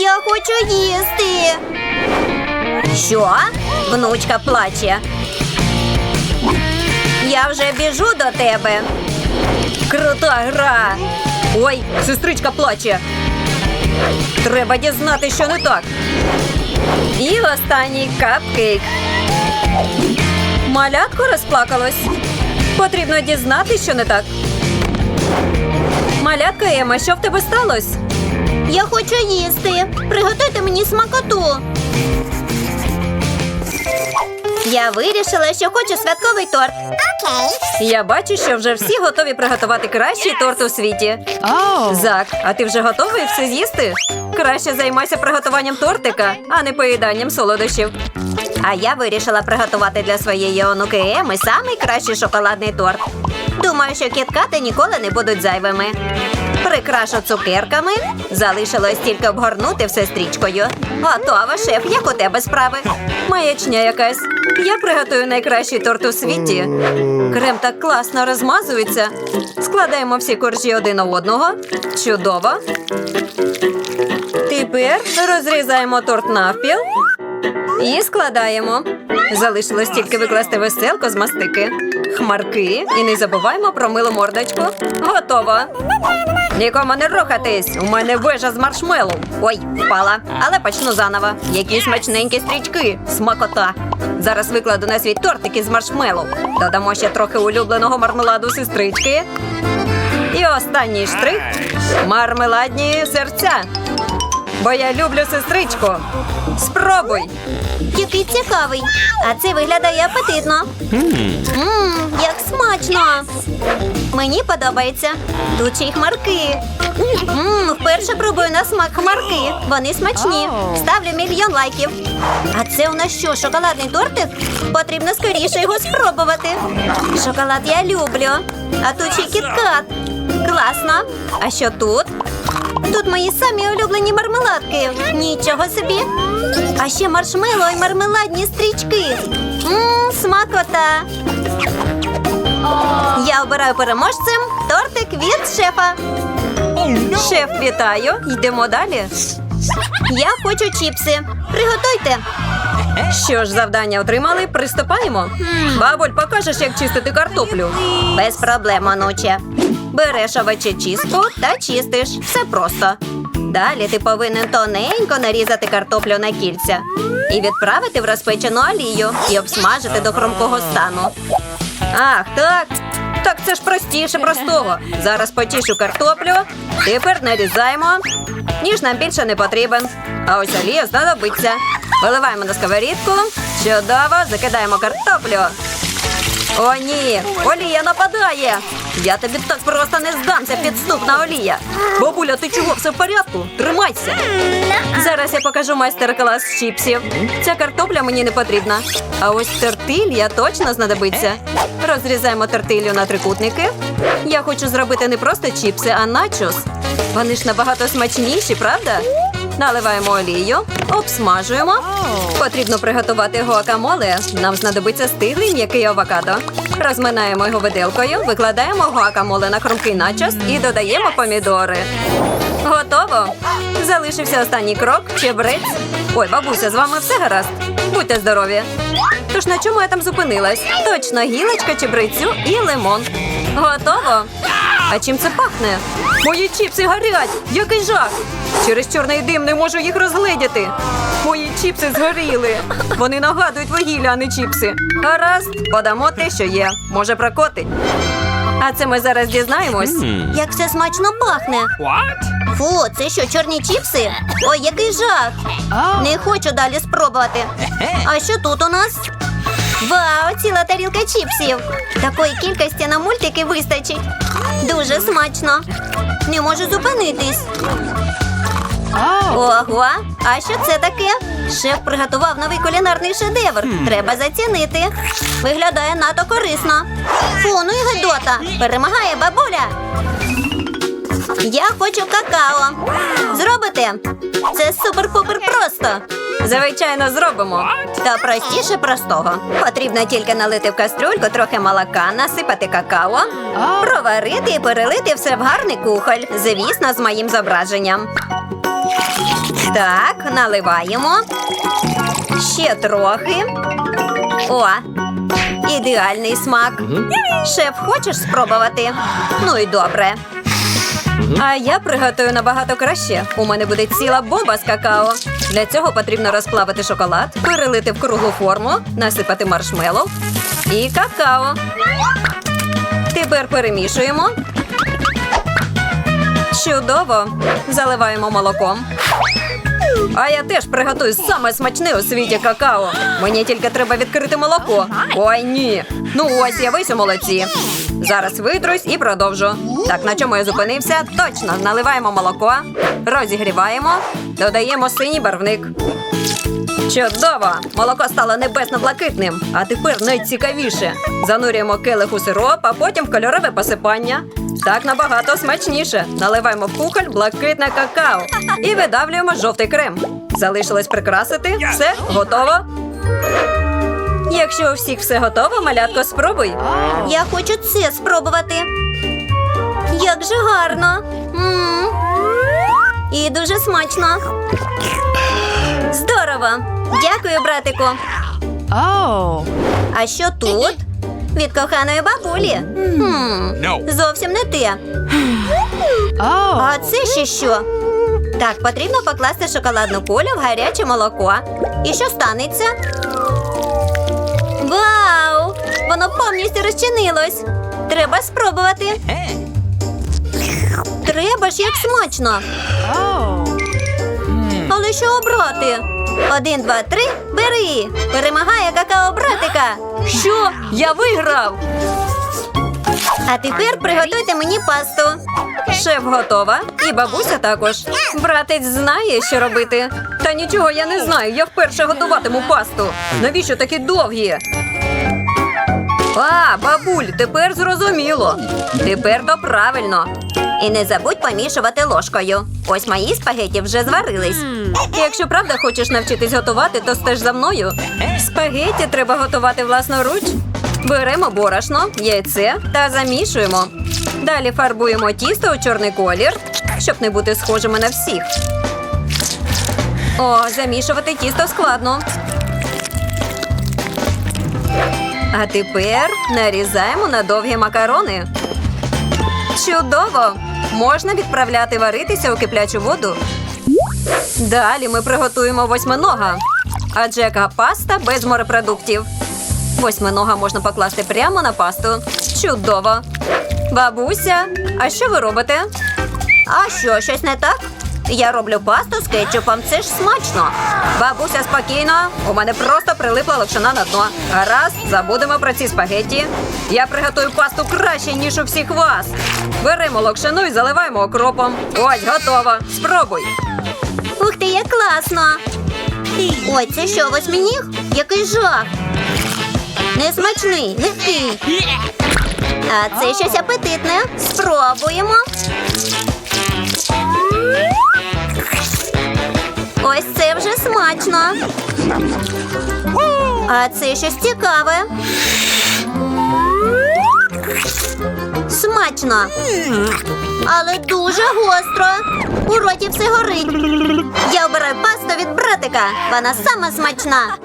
Я хочу їсти. Що? Внучка плаче. Я вже біжу до тебе. Крута гра. Ой, сестричка плаче. Треба дізнати, що не так. І останній капкейк. Малятко розплакалось. Потрібно дізнати, що не так. Малятка Ема, що в тебе сталося? Я хочу їсти. Приготуйте мені смакоту. Я вирішила, що хочу святковий торт. Окей. Я бачу, що вже всі готові приготувати кращий торт у світі. Зак, а ти вже готовий все з'їсти? Краще займайся приготуванням тортика, а не поїданням солодощів. А я вирішила приготувати для своєї онуки Еми самий кращий шоколадний торт. Думаю, що кіткати ніколи не будуть зайвими. Прикрашу цукерками. Залишилось тільки обгорнути все стрічкою. Готово, шеф, як у тебе справи? Маячня якась. Я приготую найкращий торт у світі. Крем так класно розмазується. Складаємо всі коржі один у одного. Чудово. Тепер розрізаємо торт навпіл і складаємо. Залишилось тільки викласти веселко з мастики, хмарки і не забуваємо про милу мордочку. Готово. Нікому не рухатись. У мене вежа з маршмелу. Ой, впала. Але почну заново. Які смачненькі стрічки. Смакота. Зараз викладу на свій тортик із маршмелу. Додамо ще трохи улюбленого мармеладу сестрички. І останній штрих мармеладні серця. Бо я люблю сестричку. Спробуй. Який цікавий. А це виглядає апетитно. Мм, як смачно. Мені подобається. Тут ще й хмарки. Мм, вперше пробую на смак хмарки. Вони смачні. Ставлю мільйон лайків. А це у нас що, шоколадний тортик? Потрібно скоріше його спробувати. Шоколад я люблю. А тут ще кіткат. Класно. А що тут? Тут мої самі улюблені мармеладки. Нічого собі. А ще маршмело і мармеладні стрічки. Мм, смакота. Я обираю переможцем тортик від шефа. Шеф, вітаю. Йдемо далі. Я хочу чіпси. Приготуйте. Що ж, завдання отримали, приступаємо. Бабуль, покажеш, як чистити картоплю. Без проблем, онуче. Береш овочечистку та чистиш. Все просто. Далі ти повинен тоненько нарізати картоплю на кільця і відправити в розпечену олію і обсмажити до хрумкого стану. Ах, так. Так це ж простіше простого. Зараз почищу картоплю. Тепер нарізаємо. Ніж нам більше не потрібен. А ось олія знадобиться. Виливаємо на сковорідку. Чудово, закидаємо картоплю. О, ні, олія нападає. Я тобі так просто не здамся, підступна олія. Бабуля, ти чого все в порядку? Тримайся. Зараз я покажу майстер-клас чіпсів. Ця картопля мені не потрібна. А ось тертилья точно знадобиться. Розрізаємо тертилью на трикутники. Я хочу зробити не просто чіпси, а начос. Вони ж набагато смачніші, правда? Наливаємо олію, обсмажуємо. Потрібно приготувати гуакамоле. Нам знадобиться стиглий м'який авокадо. Розминаємо його виделкою, викладаємо гуакамоле на хрумкий начос і додаємо помідори. Готово. Залишився останній крок чебрець. Ой, бабуся, з вами все гаразд. Будьте здорові. Тож на чому я там зупинилась? Точно гілочка чебрецю і лимон. Готово. А чим це пахне? Мої чіпси горять! Який жах! Через чорний дим не можу їх розгледіти. Мої чіпси згоріли. Вони нагадують вугілля, а не чіпси. Гаразд, подамо те, що є. Може, прокотить. А це ми зараз дізнаємось. Як все смачно пахне. What? Фу, це що, чорні чіпси? Ой, який жах! Не хочу далі спробувати. А що тут у нас? Вау, ціла тарілка чіпсів. Такої кількості на мультики вистачить. Дуже смачно. Не можу зупинитись. Ого, а що це таке? Шеф приготував новий кулінарний шедевр. Треба зацінити. Виглядає надто корисно. Фу, ну і гидота. Перемагає бабуля. Я хочу какао. Зробите? Це супер-пупер просто. Звичайно, зробимо. Та простіше простого. Потрібно тільки налити в кастрюльку трохи молока, насипати какао, проварити і перелити все в гарний кухоль. Звісно, з моїм зображенням. Так, наливаємо. Ще трохи. О, ідеальний смак. Шеф, хочеш спробувати? Ну і добре. А я приготую набагато краще. У мене буде ціла бомба з какао. Для цього потрібно розплавити шоколад, перелити в круглу форму, насипати маршмеллоу і какао. Тепер перемішуємо. Чудово! Заливаємо молоком. А я теж приготую саме смачне у світі какао. Мені тільки треба відкрити молоко. Ой, ні. Ну ось я весь у молоці. Зараз витрусь і продовжу. Так, на чому я зупинився? Точно, наливаємо молоко, розігріваємо, додаємо синій барвник. Чудово! Молоко стало небесно-блакитним, а тепер найцікавіше. Занурюємо келих у сироп, а потім в кольорове посипання. Так набагато смачніше. Наливаємо в кухоль блакитне какао і видавлюємо жовтий крем. Залишилось прикрасити. Все готово. Якщо у всіх все готово, малятко, спробуй. Я хочу це спробувати. Як же гарно. м І дуже смачно. Здорово! Дякую, братику. Oh. А що тут? Від коханої бабулі. Хм, No. зовсім не те. Oh. А це ще що? Так, потрібно покласти шоколадну кулю в гаряче молоко. І що станеться? Вау! Воно повністю розчинилось. Треба спробувати. Треба ж як смачно. Але що обрати? Один, два, три, бери! Перемагає какао братика! Що? Я виграв! А тепер приготуйте мені пасту. Шеф готова, і бабуся також. Братець знає, що робити. Та нічого я не знаю. Я вперше готуватиму пасту. Навіщо такі довгі? А, бабуль, тепер зрозуміло. Тепер то правильно. І не забудь помішувати ложкою. Ось мої спагеті вже зварились. Якщо правда хочеш навчитись готувати, то стеж за мною. Спагеті треба готувати власноруч. Беремо борошно, яйце та замішуємо. Далі фарбуємо тісто у чорний колір, щоб не бути схожими на всіх. О, замішувати тісто складно. А тепер нарізаємо на довгі макарони. Чудово! Можна відправляти варитися у киплячу воду. Далі ми приготуємо восьминога. Адже яка паста без морепродуктів. Восьминога можна покласти прямо на пасту. Чудово! Бабуся, а що ви робите? А що, щось не так? Я роблю пасту з кетчупом, це ж смачно. Бабуся, спокійно, у мене просто прилипла локшина на дно. Гаразд, забудемо про ці спагетті. Я приготую пасту краще, ніж у всіх вас. Беремо локшину і заливаємо окропом. Ось, готово. Спробуй. Ух ти, як класно! Ой, це що, восьминіг? Який жах! Несмачний, легкий. А це щось апетитне. Спробуємо. Ось це вже смачно. А це щось цікаве. Смачно. Але дуже гостро. У роті все горить. Я обираю пасту від братика. Вона сама смачна.